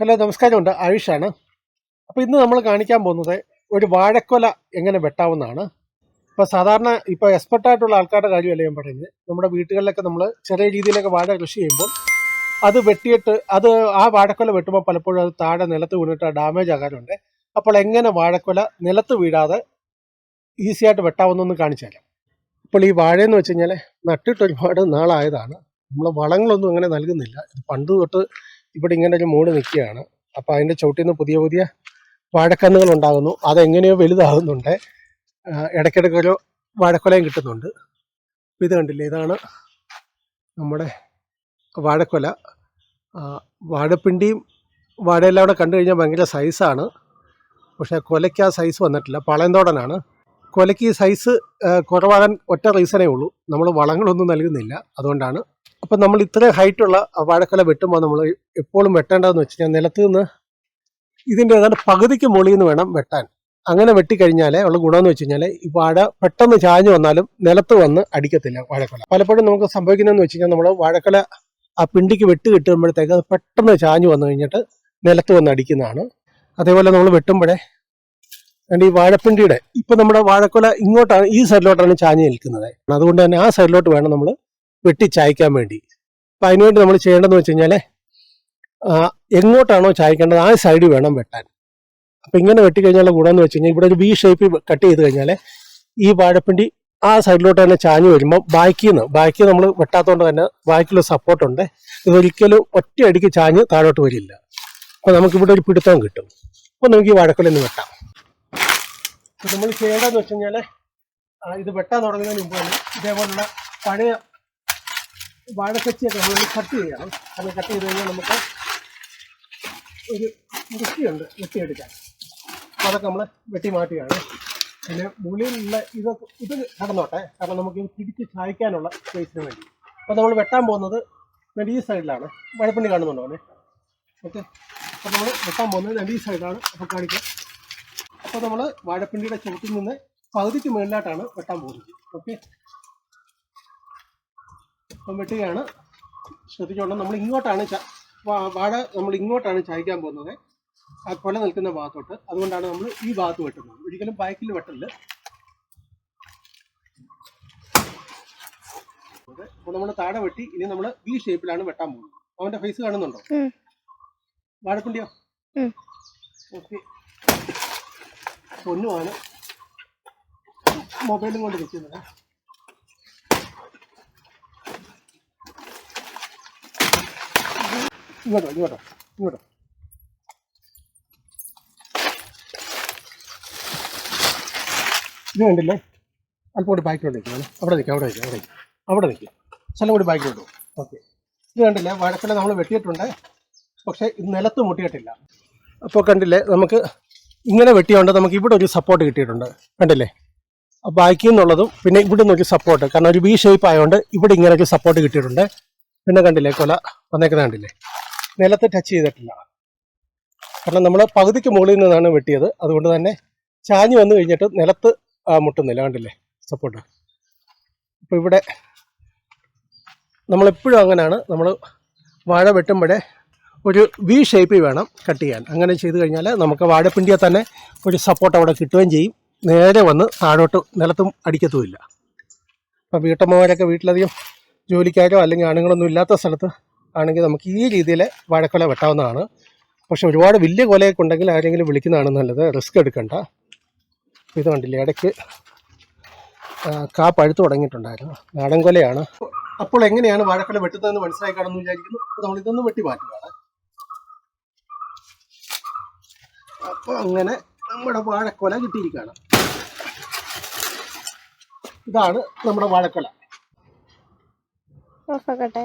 Hello നമസ്കാരമുണ്ട്. ആയുഷാണ്. അപ്പോൾ ഇന്ന് നമ്മൾ കാണിക്കാൻ പോകുന്നത് ഒരു വാഴക്കൊല എങ്ങനെ വെട്ടാവുന്നതാണ്. ഇപ്പോൾ സാധാരണ ഇപ്പോൾ എക്സ്പെർട്ടായിട്ടുള്ള ആൾക്കാരുടെ കാര്യമല്ല ഞാൻ പറയുന്നത്. നമ്മുടെ വീടുകളിലൊക്കെ നമ്മൾ ചെറിയ രീതിയിലൊക്കെ വാഴ കൃഷി ചെയ്യുമ്പോൾ അത് വെട്ടിയിട്ട് അത് ആ വാഴക്കൊല വെട്ടുമ്പോൾ പലപ്പോഴും അത് താഴെ നിലത്ത് വീണിട്ട് ഡാമേജ് ആകാറുണ്ട്. അപ്പോൾ എങ്ങനെ വാഴക്കൊല നിലത്ത് വീഴാതെ ഈസിയായിട്ട് വെട്ടാവുന്നതെന്ന് കാണിച്ചു തരാം. ഇപ്പോൾ ഈ വാഴയെന്ന് വെച്ച് കഴിഞ്ഞാൽ നട്ടിട്ട് ഒരുപാട് നാളായതാണ്. നമ്മൾ വളങ്ങളൊന്നും അങ്ങനെ നൽകുന്നില്ല. പണ്ട് തൊട്ട് ഇവിടെ ഇങ്ങനെ ഒരു മൂട് നിൽക്കുകയാണ്. അപ്പോൾ അതിന്റെ ചുവട്ടിൽ നിന്ന് പുതിയ പുതിയ വാഴക്കന്നുകൾ ഉണ്ടാകുന്നു. അതെങ്ങനെയോ വലുതാകുന്നുണ്ട്. ഇടയ്ക്കിടയ്ക്ക് ഒരു വാഴക്കൊലയും കിട്ടുന്നുണ്ട്. ഇത് കണ്ടില്ലേ? ഇതാണ് നമ്മുടെ വാഴക്കൊല. വാഴപ്പിണ്ടിയും വാഴയെല്ലാം കൂടെ കണ്ടു കഴിഞ്ഞാൽ ഭയങ്കര സൈസാണ്. പക്ഷേ കൊലയ്ക്ക് ആ സൈസ് വന്നിട്ടില്ല. പളയന്തോടനാണ് കൊലയ്ക്ക് ഈ സൈസ് കുറവാകാൻ ഒറ്റ റീസണേ ഉള്ളൂ. നമ്മൾ വളങ്ങളൊന്നും നൽകുന്നില്ല. അതുകൊണ്ടാണ് അപ്പം നമ്മൾ ഇത്രയും ഹൈറ്റുള്ള വാഴക്കല വെട്ടുമ്പോൾ നമ്മൾ എപ്പോഴും വെട്ടേണ്ടതെന്ന് വെച്ച് കഴിഞ്ഞാൽ നിലത്ത് നിന്ന് ഇതിന്റെ ഏതാണ്ട് പകുതിക്ക് മുകളിൽ നിന്ന് വേണം വെട്ടാൻ. അങ്ങനെ വെട്ടിക്കഴിഞ്ഞാൽ ഉള്ള ഗുണമെന്ന് വെച്ച് കഴിഞ്ഞാൽ ഈ വാഴ പെട്ടെന്ന് ചാഞ്ഞു വന്നാലും നിലത്ത് വന്ന് അടിക്കത്തില്ല വാഴക്കല. പലപ്പോഴും നമുക്ക് സംഭവിക്കുന്നതെന്ന് വെച്ച് കഴിഞ്ഞാൽ നമ്മൾ വാഴക്കല ആ പിണ്ടിക്ക് വെട്ട് കിട്ടുമ്പോഴത്തേക്ക് അത് പെട്ടെന്ന് ചാഞ്ഞു വന്നു കഴിഞ്ഞിട്ട് നിലത്ത് വന്ന് അടിക്കുന്നതാണ്. അതേപോലെ നമ്മൾ വെട്ടുമ്പോഴേ അതുകൊണ്ട് ഈ വാഴപ്പിണ്ടിയുടെ ഇപ്പൊ നമ്മുടെ വാഴക്കുല ഇങ്ങോട്ടാണ് ഈ സൈഡിലോട്ടാണ് ചാഞ്ഞ് നിൽക്കുന്നത്. അതുകൊണ്ട് തന്നെ ആ സൈഡിലോട്ട് വേണം നമ്മൾ വെട്ടി ചായ്ക്കാൻ വേണ്ടി. അപ്പം അതിനുവേണ്ടി നമ്മൾ ചെയ്യേണ്ടതെന്ന് വെച്ച് കഴിഞ്ഞാൽ എങ്ങോട്ടാണോ ചായ്ക്കേണ്ടത് ആ സൈഡ് വേണം വെട്ടാൻ. അപ്പം ഇങ്ങനെ വെട്ടിക്കഴിഞ്ഞാൽ ഗുണമെന്ന് വെച്ച് കഴിഞ്ഞാൽ ഇവിടെ ഒരു ബി ഷേപ്പിൽ കട്ട് ചെയ്ത് കഴിഞ്ഞാൽ ഈ വാഴപ്പിണ്ടി ആ സൈഡിലോട്ട് തന്നെ ചാഞ്ഞു വരുമ്പോൾ ബാക്കിൽ നിന്ന് ബാക്കി നമ്മൾ വെട്ടാത്തതുകൊണ്ട് തന്നെ ബാക്കിലുള്ള സപ്പോർട്ടുണ്ട് ഇതൊരിക്കലും ഒറ്റയടിക്ക് ചാഞ്ഞ് താഴോട്ട് വരില്ല. അപ്പം നമുക്കിവിടെ ഒരു പിടുത്തം കിട്ടും. അപ്പോൾ നമുക്ക് ഈ വാഴക്കൊലൊന്ന് വെട്ടാം. നമ്മൾ ചെയ്യേണ്ടതെന്ന് വെച്ച് കഴിഞ്ഞാൽ ഇത് വെട്ടാൻ തുടങ്ങുന്നതിന് മുമ്പ് തന്നെ ഇതേപോലുള്ള പഴയ വാഴക്കച്ചിയൊക്കെ നമ്മൾ കട്ട് ചെയ്യണം. അത് കട്ട് ചെയ്ത് കഴിഞ്ഞാൽ നമുക്ക് ഒരു വൃത്തിയുണ്ട് വെട്ടിയെടുക്കാൻ അതൊക്കെ നമ്മൾ വെട്ടി മാറ്റുകയാണ്. പിന്നെ മുകളിലുള്ള ഇതൊക്കെ ഇത് കടന്നോട്ടെ. കാരണം നമുക്ക് ഇത് പിടിച്ച് ചായ്ക്കാനുള്ള സ്പേസിന് വേണ്ടി. അപ്പോൾ നമ്മൾ വെട്ടാൻ പോകുന്നത് രണ്ട് സൈഡിലാണ് വഴപ്പണ്ണി കാണുന്നുണ്ടോ അല്ലേ ഓക്കെ. അപ്പോൾ നമ്മൾ വെട്ടാൻ പോകുന്നത് രണ്ട് സൈഡാണ് അപ്പോൾ കാണിക്കാം. അപ്പോൾ നമ്മൾ വാഴപ്പിണ്ടിയുടെ ചുവട്ടിൽ നിന്ന് പകുതിക്ക് മുകളിലായിട്ടാണ് വെട്ടാൻ പോകുന്നത്. ഓക്കെ. വെട്ടുകയാണ്. ശ്രദ്ധിച്ചോണം നമ്മൾ ഇങ്ങോട്ടാണ് വാഴ നമ്മൾ ഇങ്ങോട്ടാണ് ചായ്ക്കാൻ പോകുന്നത്. ആ കൊല നിൽക്കുന്ന ഭാഗത്തോട്ട്. അതുകൊണ്ടാണ് നമ്മൾ ഈ ഭാഗത്ത് വെട്ടുന്നത്. ഒരിക്കലും ബാക്കിൽ വെട്ടൽ അപ്പോൾ നമ്മൾ താഴെ വെട്ടി ഇനി നമ്മൾ ഈ ഷേപ്പിലാണ് വെട്ടാൻ പോകുന്നത്. അവന്റെ ഫേസ് കാണുന്നുണ്ടോ? വാഴക്കുണ്ടിയോ. ഓക്കെ പൊന്നുമാണ് മൊബൈലും കൊണ്ട് നിൽക്കുന്നത് ഇങ്ങോട്ടോ ഇങ്ങോട്ടോ ഇങ്ങോട്ടോ. ഇത് കണ്ടില്ലേ? അല്പം കൂടി ബാക്കിലോട്ട് നിൽക്കും അവിടെ നിൽക്കുക അവിടെ നിൽക്കുക അവിടെ നിൽക്കുക അവിടെ നിൽക്കുക സ്ഥലം കൂടി ബാക്കിലോട്ട് ഓക്കെ. ഇത് കണ്ടില്ലേ? വഴക്കല നമ്മൾ വെട്ടിയിട്ടുണ്ട്. പക്ഷേ ഇത് നിലത്ത് മുട്ടിയിട്ടില്ല. അപ്പോൾ കണ്ടില്ലേ? നമുക്ക് ഇങ്ങനെ വെട്ടിയോണ്ട് നമുക്ക് ഇവിടെ ഒരു സപ്പോർട്ട് കിട്ടിയിട്ടുണ്ട്. കണ്ടില്ലേ? ആ ബാക്കി എന്നുള്ളതും പിന്നെ ഇവിടെ നിന്നൊരു സപ്പോർട്ട് കാരണം ഒരു ബി ഷേപ്പ് ആയതുകൊണ്ട് ഇവിടെ ഇങ്ങനെ ഒരു സപ്പോർട്ട് കിട്ടിയിട്ടുണ്ട്. പിന്നെ കണ്ടില്ലേ? കൊല വന്നേക്കുന്നത് കണ്ടില്ലേ? നിലത്ത് ടച്ച് ചെയ്തിട്ടില്ല. കാരണം നമ്മൾ പകുതിക്ക് മുകളിൽ നിന്നാണ് വെട്ടിയത്. അതുകൊണ്ട് തന്നെ ചാഞ്ഞ് വന്നു കഴിഞ്ഞിട്ട് നിലത്ത് മുട്ടുന്നില്ല. കണ്ടില്ലേ? സപ്പോർട്ട് അപ്പോൾ ഇവിടെ നമ്മളെപ്പോഴും അങ്ങനെയാണ് നമ്മൾ വാഴ വെട്ടുമ്പോഴേ ഒരു വി ഷേപ്പിൽ വേണം കട്ട് ചെയ്യാൻ. അങ്ങനെ ചെയ്ത് കഴിഞ്ഞാൽ നമുക്ക് വാഴപ്പിണ്ടിയെ തന്നെ ഒരു സപ്പോർട്ട് അവിടെ കിട്ടുകയും ചെയ്യും. നേരെ വന്ന് താഴോട്ട് നിലത്തും അടിക്കത്തുമില്ല. അപ്പോൾ വീട്ടമ്മമാരൊക്കെ വീട്ടിലധികം ജോലിക്കാരോ അല്ലെങ്കിൽ ആണുങ്ങളൊന്നും ഇല്ലാത്ത സ്ഥലത്ത് ആണെങ്കിൽ നമുക്ക് ഈ രീതിയിൽ വാഴക്കൊല വെട്ടാവുന്നതാണ്. പക്ഷെ ഒരുപാട് വലിയ കൊലയൊക്കെ ഉണ്ടെങ്കിൽ ആരെങ്കിലും വിളിക്കുന്നതാണ് നല്ലത്. റിസ്ക് എടുക്കണ്ട. ഇത് കണ്ടില്ലേ ഇടയ്ക്ക് കാ പഴുത്ത് തുടങ്ങിയിട്ടുണ്ടായിരുന്നു. നാടൻ കൊലയാണ്. അപ്പോൾ എങ്ങനെയാണ് വാഴക്കൊല വെട്ടുന്നതെന്ന് മനസ്സിലായി കാണുമെന്ന് വിചാരിക്കുന്നു നമ്മൾ ഇതൊന്നും വെട്ടി മാറ്റുകയാണ്. അപ്പോൾ അങ്ങനെ നമ്മുടെ വാഴക്കൊല കിട്ടിയിരിക്കുകയാണ്. ഇതാണ് നമ്മുടെ വാഴക്കൊല. ഓഫാക്കട്ടെ.